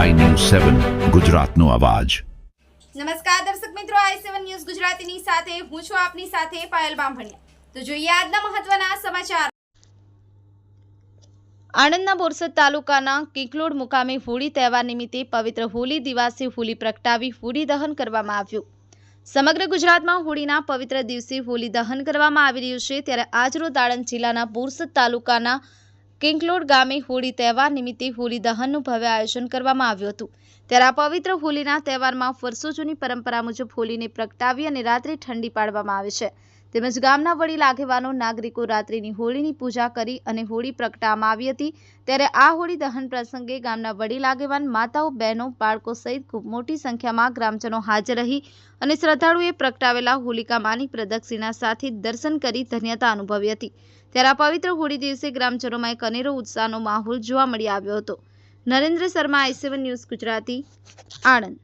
સેવન ગુજરાતનો અવાજ. નમસ્કાર દર્શક મિત્રો આઈ સેવન ન્યૂઝ ગુજરાતીની સાથે હું છું આપની સાથે પાયલ બામભણિયા. તો જોઈએ આજના મહત્વના સમાચાર. આણંદના બોરસદ તાલુકાના કિંકલોડ મુકામે હોળી તહેવાર નિમિત્તે પવિત્ર હોલી દિવસે હોલી પ્રગટાવી હોળી દહન કરવામાં આવ્યું. સમગ્ર ગુજરાતમાં હોળીના પવિત્ર દિવસે હોલી દહન કરવામાં આવી રહ્યું છે. ત્યારે આજરોજ આણંદ જિલ્લાના બોરસદ તાલુકાના કિંકલોડ ગામે હોળી તહેવાર નિમિત્તે હોળી દહનનું ભવ્ય આયોજન કરવામાં આવ્યું હતું. ત્યારે આ પવિત્ર હોળીના તહેવારમાં વર્ષો જૂની પરંપરા મુજબ હોળીને પ્રગટાવી અને રાત્રે ઠંડી પાડવામાં આવે છે. તેમજ ગામના વડીલ આગેવાનો નાગરિકો રાત્રિની હોળીની પૂજા કરી અને હોળી પ્રગટાવવામાં આવી હતી. ત્યારે આ હોળી દહન પ્રસંગે ગામના વડીલ આગેવાન માતાઓ, બહેનો, બાળકો સહિત ખૂબ મોટી સંખ્યામાં ગ્રામજનો હાજર રહી અને શ્રદ્ધાળુએ પ્રગટાવેલા હોલિકા માની પ્રદક્ષિણા સાથે દર્શન કરી ધન્યતા અનુભવી હતી. ત્યારે પવિત્ર હોળી દિવસે ગ્રામજનોમાં એક અનેરો ઉત્સાહનો માહોલ જોવા મળી આવ્યો હતો. Narendra Sharma, I news Gujarati, Anand.